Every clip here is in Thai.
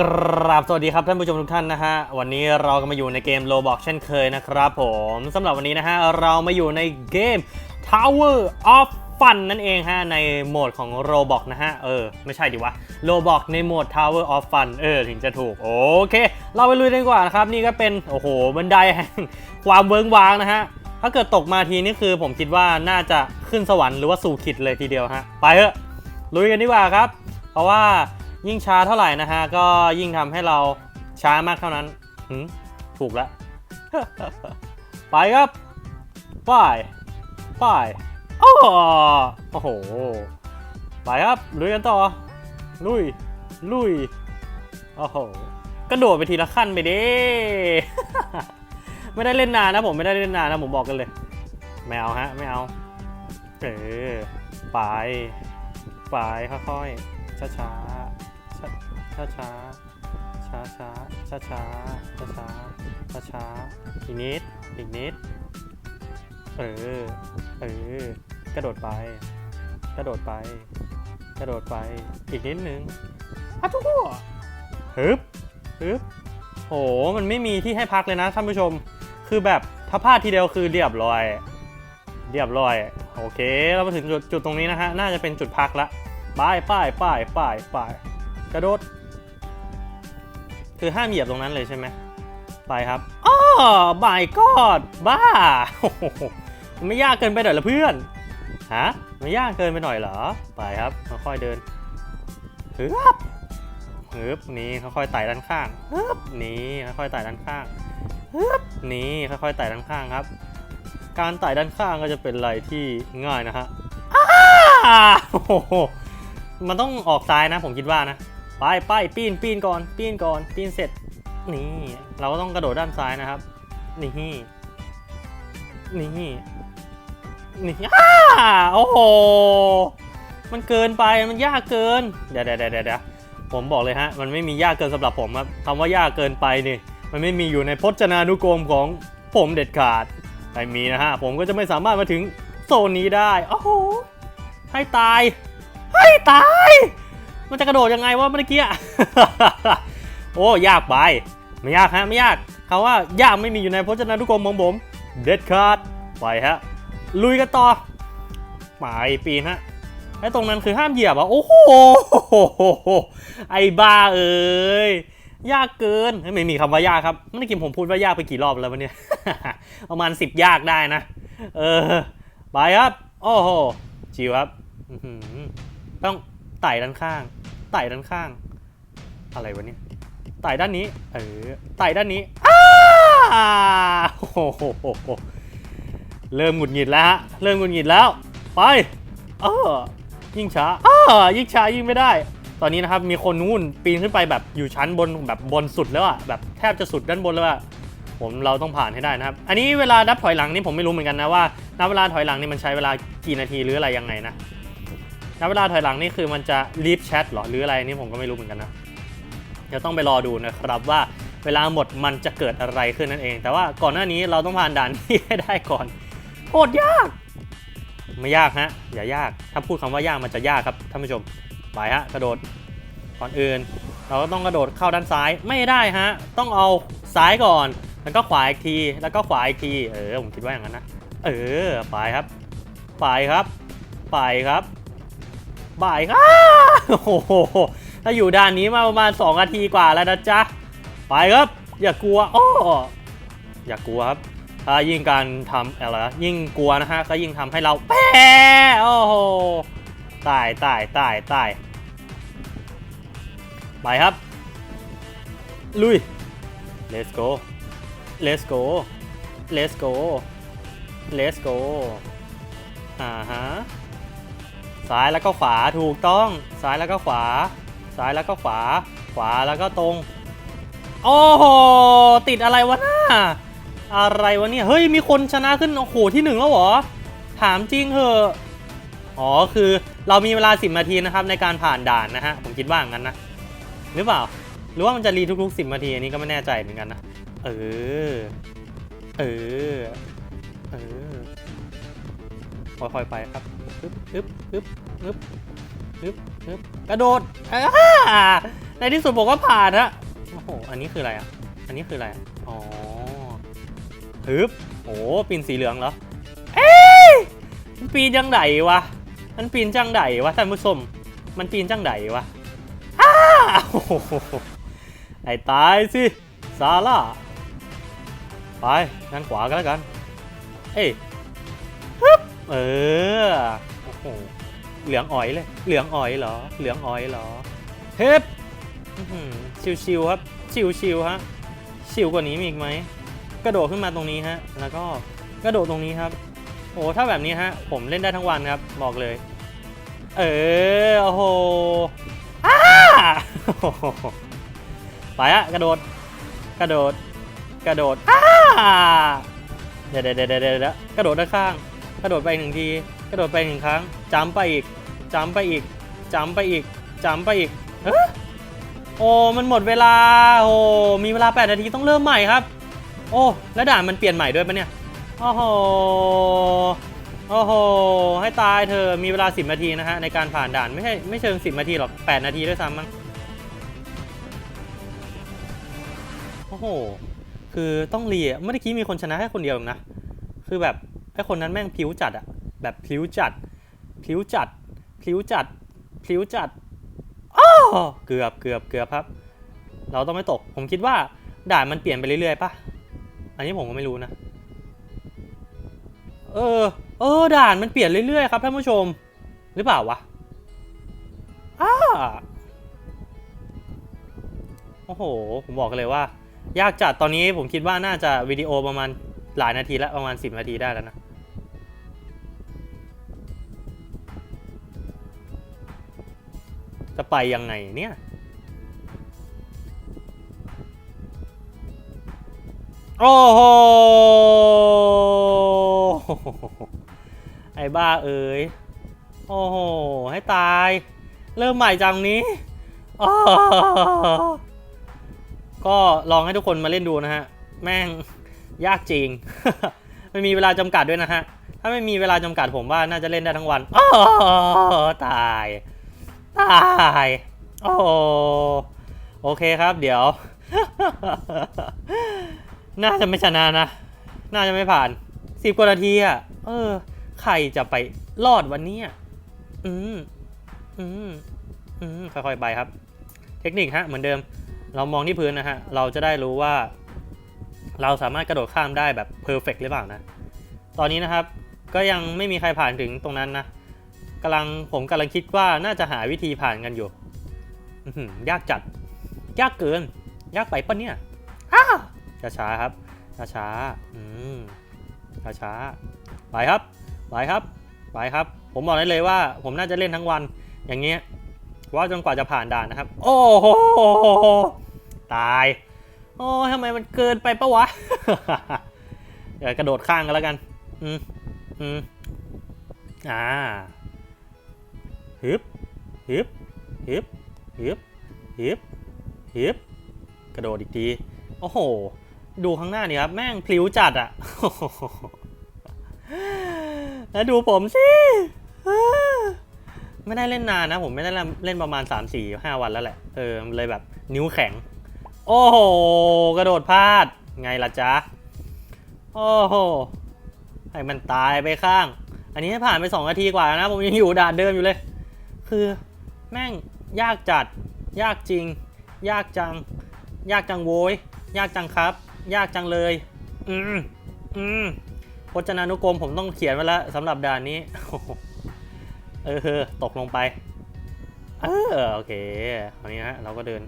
กราบสวัสดีครับท่านผู้ชมทุกท่านนะฮะวันนี้เราก็มาอยู่ในเกม Roblox เช่นเคยนะครับผมสำหรับวันนี้นะฮะเรามาอยู่ในเกม Tower of Fun นั่นเองฮะในโหมดของ Roblox นะฮะ เออ ไม่ใช่ดิวะ Roblox ในโหมด Tower of Fun เออ ถึงจะถูก โอเค เราไปลุยกันดีกว่านะครับ นี่ก็เป็น โอ้โห บันไดแห่งความเวิ้งว้างนะฮะ ถ้าเกิดตกมาทีนี่คือผมคิดว่าน่าจะขึ้นสวรรค์หรือว่าสู่ขิดเลยทีเดียวฮะ ไปเถอะลุยกันดีกว่าครับ เพราะว่า ยิ่งช้าเท่าไหร่นะฮะ ก็ยิ่งทำให้เราช้ามากเท่านั้นหืมถูกแล้ว ไปครับไปไปอ้อโอ้โห ไปครับ ลุยกันต่อ ลุย ลุย โอ้โห กระโดดไปทีละขั้นไปดิไม่ได้เล่นนานนะผมไม่ได้เล่นนานนะผมบอกกันเลย ไม่เอาฮะ ไม่เอา เออ ไป ไปค่อยๆช้าช้า ช้าช้าช้าช้าช้าช้าช้าช้าช้าช้าช้าอีกนิดอีกนิดเออเออกระโดดไป กระโดดไป กระโดดไปอีกนิดนึงอะทุกคนฮึบฮึบโหมันไม่มีที่ให้พักเลยนะท่านผู้ชม คือแบบถ้าพลาดทีเดียวคือเรียบร้อย เรียบร้อย โอเค เรามาถึงจุดจุดตรงนี้นะฮะ น่าจะเป็นจุดพักละป้ายป้ายป้ายป้ายป้าย กระโดด คือห้ามเหยียบตรงนั้นเลยใช่ไหม ไปครับอ้อ my god บ้าโอ้โหมันไม่ยากเกินไปหน่อยเหรอเพื่อน ฮะ ไม่ยากเกินไปหน่อยเหรอ ไปครับ ค่อยๆเดินฮึบฮึบนี่ค่อยๆไต่ด้านข้างฮึบนี่ค่อยๆไต่ด้านข้างฮึบนี่ค่อยๆไต่ด้านข้างครับ การไต่ด้านข้างก็จะเป็นอะไรที่ง่ายนะฮะอ้าโอ้โหมันต้องออกซ้ายนะผมคิดว่านะ ไปไปปีนปีนก่อน ปีนก่อน ปีนเสร็จ นี่ เราก็ต้องกระโดดด้านซ้ายนะครับ นี่ นี่นี่อ้าโอ้โห มันเกินไป มันยากเกิน เดี๋ยวเดี๋ยวเดี๋ยวเดะผมบอกเลยฮะ มันไม่มียากเกินสำหรับผมครับคำว่ายากเกินไปนี่ มันไม่มีอยู่ในพจนานุกรมของผมเด็ดขาด ไม่มีนะฮะ ผมก็จะไม่สามารถมาถึงโซนนี้ได้ โอ้โห ให้ตาย ให้ตาย มันจะกระโดดยังไงวะเมื่อกี้อะโอ้ ยากไป ไม่ยากฮะ ไม่ยากคำว่ายากไม่มีอยู่ในพจนานุกรมของผม เด็ดขาด ไปฮะ ลุยกันต่อไปปีนฮะ ไอ้ตรงนั้นคือห้ามเหยียบอะ โอ้โห ไอ้บ้าเอ้ย ยากเกิน ไม่มีคำว่ายากครับเมื่อกี้ผมพูดว่ายากไปกี่รอบแล้ววะเนี่ย ประมาณ10ยากได้นะ เออ ไปครับ โอ้โหชิวครับต้องไต่ด้านข้าง ไต่ด้านข้าง อะไรวะเนี่ยไต่ด้านนี้ เออไต่ด้านนี้อ้าโอ้โหเริ่มหงุดหงิดแล้วฮะเริ่มหงุดหงิดแล้ว ไปเออยิ่งช้าอ้ายิ่งช้ายิ่งไม่ได้ ตอนนี้นะครับมีคนนู่นปีนขึ้นไปแบบอยู่ชั้นบนแบบบนสุดแล้วอะแบบแทบจะสุดด้านบนแล้วอะผมเราต้องผ่านให้ได้นะครับ อันนี้เวลานับถอยหลังนี่ผมไม่รู้เหมือนกันนะว่านับเวลาถอยหลังนี่มันใช้เวลากี่นาทีหรืออะไรยังไงนะ นับเวลาถอยหลังนี่คือมันจะรีบแชทหรอหรืออะไรนี่ผมก็ไม่รู้เหมือนกันนะเดี๋ยวต้องไปรอดูนะครับว่าเวลาหมดมันจะเกิดอะไรขึ้นนั่นเอง แต่ว่าก่อนหน้านี้เราต้องผ่านด่านนี้ให้ได้ก่อนโคตรยาก ไม่ยากฮะ อย่ายาก ถ้าพูดคำว่ายากมันจะยากครับท่านผู้ชมไปฮะกระโดดก่อนอื่น เราก็ต้องกระโดดเข้าด้านซ้ายไม่ได้ฮะ ต้องเอาซ้ายก่อน แล้วก็ขวาอีกทีแล้วก็ขวาอีกทีเออผมคิดว่าอย่างนั้นนะเออไปครับไปครับไปครับ ไปครับโอ้โหถ้าอยู่ด้านนี้มาประมาณ2นาทีกว่าแล้วนะจ๊ะ ไปครับ อย่ากลัวอ้ออย่ากลัวครับถ้ายิ่งการทำอะไรนะยิ่งกลัวนะฮะก็ยิ่งทำให้เราแพ้โอ้โหตายตายตายตายไปครับ ลุย let's go let's go let's go let's go อ่าฮะ ซ้ายแล้วก็ขวาถูกต้อง ซ้ายแล้วก็ขวา ซ้ายแล้วก็ขวา ขวาแล้วก็ตรง โอ้โหติดอะไรวะน่าอะไรวะเนี่ยเฮ้ยมีคนชนะขึ้นโอ้โหที่หนึ่งแล้วเหรอถามจริงเหอะอ๋อคือเรามีเวลา 10นาทีนะครับในการผ่านด่านนะฮะผมคิดว่างั้นนะหรือเปล่า หรือว่ามันจะรีทุกๆ 10นาทีอันนี้ก็ไม่แน่ใจเหมือนกันนะเออเออเออ ค่อยๆไปครับอึ๊บอึ๊บอึ๊บอึ๊บอึ๊บอึ๊บกระโดดอ่าในที่สุดผมก็ผ่านฮะโอ้โหอันนี้คืออะไรอะอันนี้คืออะไรอะอ๋อฮึบโอ้ปีนสีเหลืองเหรอเอ้ยมันปีนจังไดวะมันปีนจังไดวะท่านผู้ชมมันปีนจังไดวะอ้าโอ้โหไอ้ตายสิซาร่าไปด้านขวากันแล้วกัน เอ้ย เออ โอ้โห เหลืองอ๋อยเลย เหลืองอ๋อยเหรอ เหลืองอ๋อยเหรอ เฮ้บชิวๆครับ ชิวๆฮะ ชิวกว่านี้มีอีกไหม กระโดดขึ้นมาตรงนี้ฮะ แล้วก็กระโดดตรงนี้ครับ โอ้ ถ้าแบบนี้ฮะ ผมเล่นได้ทั้งวันครับ บอกเลย เออ โอ้โหอ้าไปอะกระโดด กระโดด กระโดดอ้าเดี๋ยวเดี๋ยวเดี๋ยวเดี๋ยวเดี๋ยวกระโดดด้านข้าง กระโดดไปหนึ่งที กระโดดไปหนึ่งครั้งจำไปอีกจำไปอีกจำไปอีกจำไปอีกเฮ้โอ้ มันหมดเวลา โอ้ มีเวลา 8 นาทีต้องเริ่มใหม่ครับ โอ้ แล้วด่านมันเปลี่ยนใหม่ด้วยปะเนี่ย โอ้โห โอ้โห ให้ตายเธอ มีเวลา 10 นาทีนะฮะในการผ่านด่าน ไม่ใช่ไม่เชิง 10 นาทีหรอก 8 นาทีด้วยซ้ำมั้ง โอ้โห คือต้องเรียเมื่อกี้มีคนชนะแค่คนเดียวนะ คือแบบ ไอ้คนนั้นแม่งพิ้วจัดอะแบบพิ้วจัดพิ้วจัดพิ้วจัดพิ้วจัดอ้อเกือบเกือบเกือบครับ เราต้องไม่ตก ผมคิดว่าด่านมันเปลี่ยนไปเรื่อยๆปะอันนี้ผมก็ไม่รู้นะ เออ เออ ด่านมันเปลี่ยนเรื่อยๆครับท่านผู้ชม หรือเปล่าวะอ้าโอ้โห ผมบอกเลยว่า ยากจัดตอนนี้ผมคิดว่าน่าจะวิดีโอประมาณหลายนาทีแล้วประมาณ 10 นาทีได้แล้วนะ จะไปยังไงเนี่ย โอ้โห ไอ้บ้าเอ๋ย โอ้โห ให้ตาย เริ่มใหม่จังนี้อ้อก็ลองให้ทุกคนมาเล่นดูนะฮะ แม่งยากจริง ไม่มีเวลาจำกัดด้วยนะฮะ ถ้าไม่มีเวลาจำกัดผมว่าน่าจะเล่นได้ทั้งวันอ้อตาย ตายโอ้โอเคครับ เดี๋ยว น่าจะไม่ชนะนะ น่าจะไม่ผ่านสิบกว่านาทีอะ เออ ใครจะไปรอดวันนี้อืมอืมอืมค่อยๆไปครับ เทคนิคฮะ เหมือนเดิม เรามองที่พื้นนะฮะ เราจะได้รู้ว่า เราสามารถกระโดดข้ามได้แบบเพอร์เฟกหรือเปล่านะ ตอนนี้นะครับ ก็ยังไม่มีใครผ่านถึงตรงนั้นนะ กำลังผมกำลังคิดว่าน่าจะหาวิธีผ่านกันอยู่อื้อหือยากจัด ยากเกิน ยากไปปะเนี่ยอ้าช้าๆครับ ช้าๆอืมช้าๆไปครับ ไปครับ ไปครับ ผมบอกได้เลยว่า ผมน่าจะเล่นทั้งวัน อย่างเงี้ย ว่าจนกว่าจะผ่านด่านนะครับ โอ้โห ตาย โอ้ทำไมมันเกินไปปะวะเดี๋ยวกระโดดข้างกันแล้วกัน อืมอืมอ่า ฮึบฮึบฮึบฮึบฮึบฮึบกระโดดอีกที โอ้โห ดูข้างหน้านี่ครับ แม่งพลิ้วจัดอะแล้วดูผมสิ ไม่ได้เล่นนานนะ ผมไม่ได้เล่นประมาณ 3 4 5 วันแล้วแหละ เออ เลยแบบนิ้วแข็ง โอ้โห กระโดดพลาด ไงล่ะจ๊ะ โอ้โห ให้มันตายไปข้าง อันนี้ให้ผ่านไป 2 นาทีกว่านะ ผมยังอยู่ด่านเดิมอยู่เลย คือแม่งยากจัด ยากจริง ยากจัง ยากจังโวยยากจังครับ ยากจังเลย อืมอืมพจนานุกรมผมต้องเขียนไว้แล้วสำหรับด่านนี้ เออตกลงไป เออโอเคคราวนี้ฮะเราก็เดิน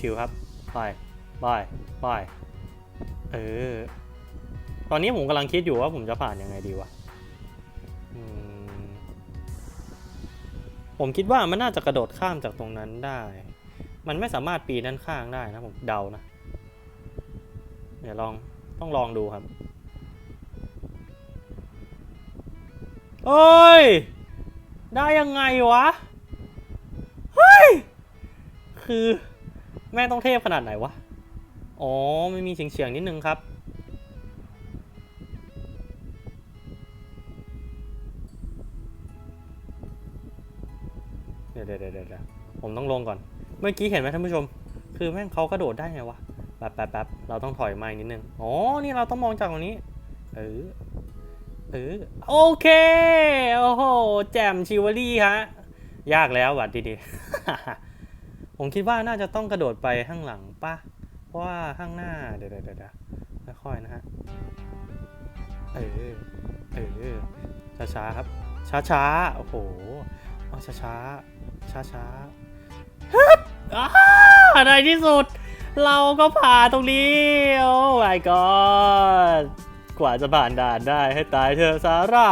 ชิวๆครับไปไปไปเออ ตอนนี้ผมกำลังคิดอยู่ว่าผมจะผ่านยังไงดีวะ ผมคิดว่ามันน่าจะกระโดดข้ามจากตรงนั้นได้ มันไม่สามารถปีนด้านข้างได้นะผมเดานะ เดี๋ยวลองต้องลองดูครับเฮ้ย ได้ยังไงวะ เฮ้ย คือแม่ต้องเทพขนาดไหนวะ อ๋อ ไม่มีเฉียงเฉียงๆนิดนึงครับ เดี๋ยวเดี๋ยวเดี๋ยวผมต้องลงก่อน เมื่อกี้เห็นไหมท่านผู้ชม คือแม่งเขากระโดดได้ไงวะแป๊บแป๊บแป๊บเราต้องถอยมาอีกนิดนึง อ๋อ นี่เราต้องมองจากตรงนี้ เออ เออ โอเค โอ้โห แจมชิวอรี่ฮะ ยากแล้วหวัดดีๆ ผมคิดว่าน่าจะต้องกระโดดไปข้างหลังป่ะ เพราะว่าข้างหน้า เดี๋ยวเดี๋ยวเดี๋ยวเดี๋ยวค่อยๆนะฮะ เออ เออ ช้าๆครับ ช้าๆ โอ้โห เอาช้าๆช้าๆฮึบอ้าในที่สุด เราก็ผ่านตรงนี้ โอ้ my god กว่าจะผ่านด่านได้ให้ตายเถอซาร่า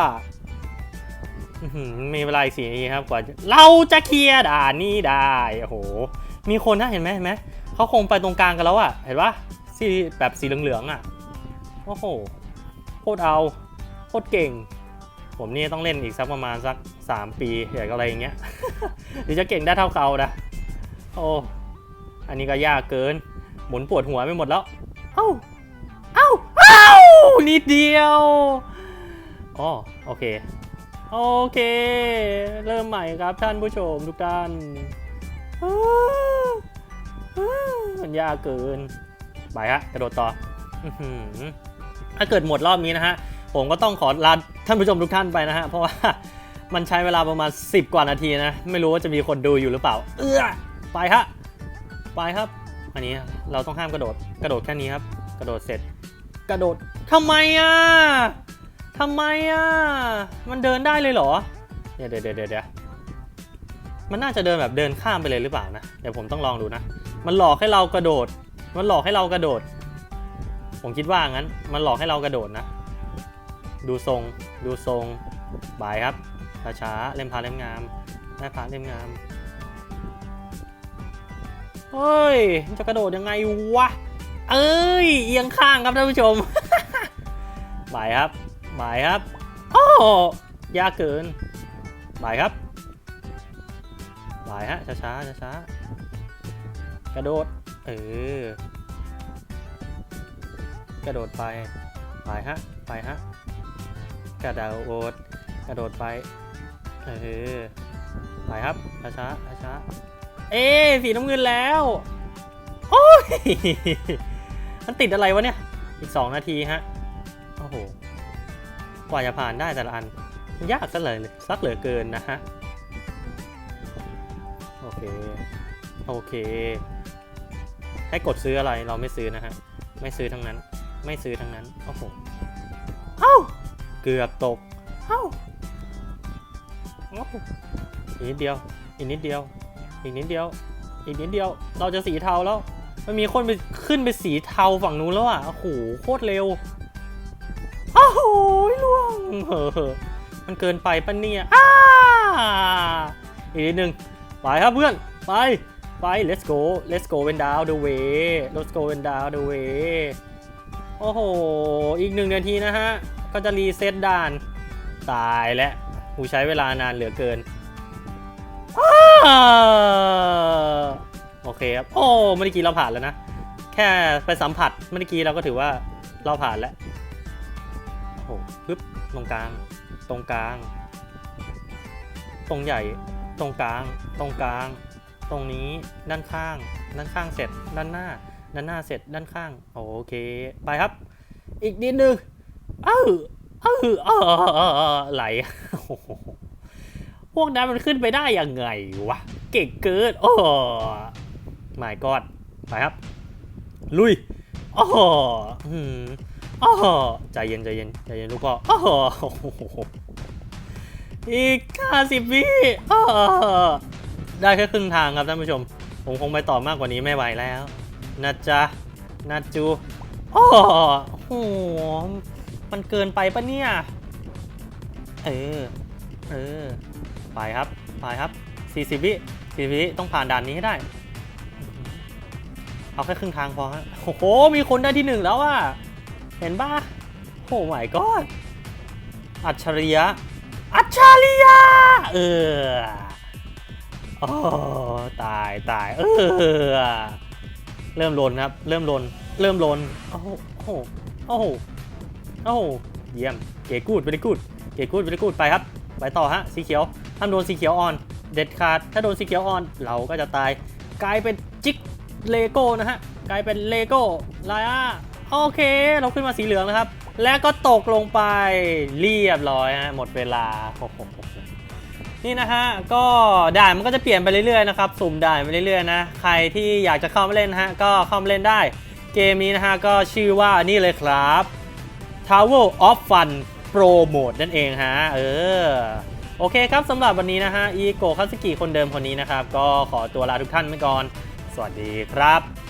มีเวลาอีกสี่นาทีครับกว่าเราจะเคลียร์ด่านนี้ได้โอ้โห มีคนนะเห็นไหมเห็นไหมเขาคงไปตรงกลางกันแล้วอะเห็นปะสีแบบสีเหลืองๆอะโอ้โหโคตรเอาโคตรเก่ง ผมนี่ต้องเล่นอีกสักประมาณสัก 3 ปีเดี๋ยวอะไรอย่างเงี้ยหรือจะเก่งได้เท่าเขานะโอ้อันนี้ก็ยากเกิน หมุนปวดหัวไปหมดแล้ว เอ้า เอ้า เอ้า นิดเดียวอ๋อโอเค โอเค เริ่มใหม่ครับท่านผู้ชมทุกท่านอ้าวอ้าวมันยากเกิน ไปฮะกระโดดต่อถ้าเกิดหมดรอบนี้นะฮะ ผมก็ต้องขอลาท่านผู้ชมทุกท่านไปนะฮะ เพราะว่ามันใช้เวลาประมาณ 10 กว่านาทีนะ ไม่รู้ว่าจะมีคนดูอยู่หรือเปล่า เอื้อไปฮะไปครับ อันนี้เราต้องห้ามกระโดด กระโดดแค่นี้ครับ กระโดดเสร็จ กระโดดทำไมอะทำไมอะ มันเดินได้เลยเหรอ เดี๋ยวเดี๋ยวเดี๋ยวเดี๋ยวมันน่าจะเดินแบบเดินข้ามไปเลยหรือเปล่านะ เดี๋ยวผมต้องลองดูนะ มันหลอกให้เรากระโดด มันหลอกให้เรากระโดด ผมคิดว่างั้น มันหลอกให้เรากระโดดนะ ดูทรง ดูทรงบายครับช้าๆเล่มพาเล่มงามแม่พาเล่มงามเฮ้ย จะกระโดดยังไงวะ เอ้ย เอียงข้างครับท่านผู้ชมบายครับบายครับโอ้ยากเกินบายครับบายฮะช้าๆช้าๆกระโดด เออ กระโดดไปไปฮะ ไปฮะ กระโดดกระโดดไปเออไปครับช้าช้าช้าเอ๊สีน้ำเงินแล้ว โอ้ยมันติดอะไรวะเนี่ย อีก2นาทีฮะ โอ้โห กว่าจะผ่านได้แต่ละอัน ยากซะเลยสักเหลือเกินนะฮะ โอเค โอเค ให้กดซื้ออะไรเราไม่ซื้อนะฮะ ไม่ซื้อทั้งนั้น ไม่ซื้อทั้งนั้น โอ้โห เกือบตกเอ้าเอ้าอีกนิดเดียว อีกนิดเดียว อีกนิดเดียว อีกนิดเดียว เราจะสีเทาแล้ว มันมีคนไปขึ้นไปสีเทาฝั่งนู้นแล้วอะ โอ้โห โคตรเร็ว โอ้โหล่วงเฮ้อมันเกินไปปะเนี่ยอ้าอีกนิดนึง ไปครับเพื่อน ไป ไป let's go let's go and down the way let's go and down the way โอ้โห อีกหนึ่งนาทีนะฮะ ก็จะรีเซ็ตด่าน ตายแล้วกูใช้เวลานานเหลือเกินอโอเคครับ โอ้เมื่อกี้เราผ่านแล้วนะ แค่ไปสัมผัสเมื่อกี้เราก็ถือว่าเราผ่านแล้วโอ้โหปึ๊บตรงกลาง ตรงกลาง ตรงใหญ่ ตรงกลาง ตรงกลาง ตรงนี้ ด้านข้าง ด้านข้างเสร็จ ด้านหน้า ด้านหน้าเสร็จ ด้านข้าง โอเค ไปครับ อีกนิดนึง เออเออเออไหลโอ้โหพวกนั้นมันขึ้นไปได้ยังไงวะ เก่งเกินโอ้ไม่กอดไปครับ ลุยโอ้โหโอ้โหใจเย็นใจเย็นใจเย็นลูกพ่อโอ้โหอีกห้าสิบวิโอ้ได้แค่ครึ่งทางครับท่านผู้ชม ผมคงไปต่อมากกว่านี้ไม่ไหวแล้วนะจ๊ะนะจูโอ้โห มันเกินไปปะเนี่ย เออ เออ ไปครับ ไปครับ 40 วิ40 วิต้องผ่านด่านนี้ให้ได้ เอาแค่ครึ่งทางพอฮะ โอ้โห มีคนได้ที่หนึ่งแล้วอะเห็นปะโอ้ไม่ก็อัจฉริยะ อัจฉริยะ เออโอ้ตายตาย เออ เริ่มลนครับ เริ่มลน เริ่มลน โอ้โห โอ้โห โอ้โหเยี่ยม เก๋กูดไปเลยกูดเก๋กูดไปเลยกูดไปครับ ไปต่อฮะ สีเขียวห้ามโดนสีเขียวอ่อน เด็ดขาด ถ้าโดนสีเขียวอ่อน เราก็จะตาย กลายเป็นจิกเลโก้นะฮะ กลายเป็นเลโก้ไลอาโอเค เราขึ้นมาสีเหลืองนะครับ แล้วก็ตกลงไปเรียบร้อยฮะ หมดเวลาโอ้โหนี่นะฮะ ก็ด่านมันก็จะเปลี่ยนไปเรื่อยๆนะครับ สุ่มด่านไปเรื่อยๆนะ ใครที่อยากจะเข้ามาเล่นฮะ ก็เข้ามาเล่นได้ เกมนี้นะฮะ ก็ชื่อว่านี่เลยครับ Tower of Fun โปรโมดนั่นเองฮะ เออ โอเคครับสำหรับวันนี้นะฮะ อีโกคัสกิคนเดิมคนนี้นะครับ ก็ขอตัวลาทุกท่านไปก่อน สวัสดีครับ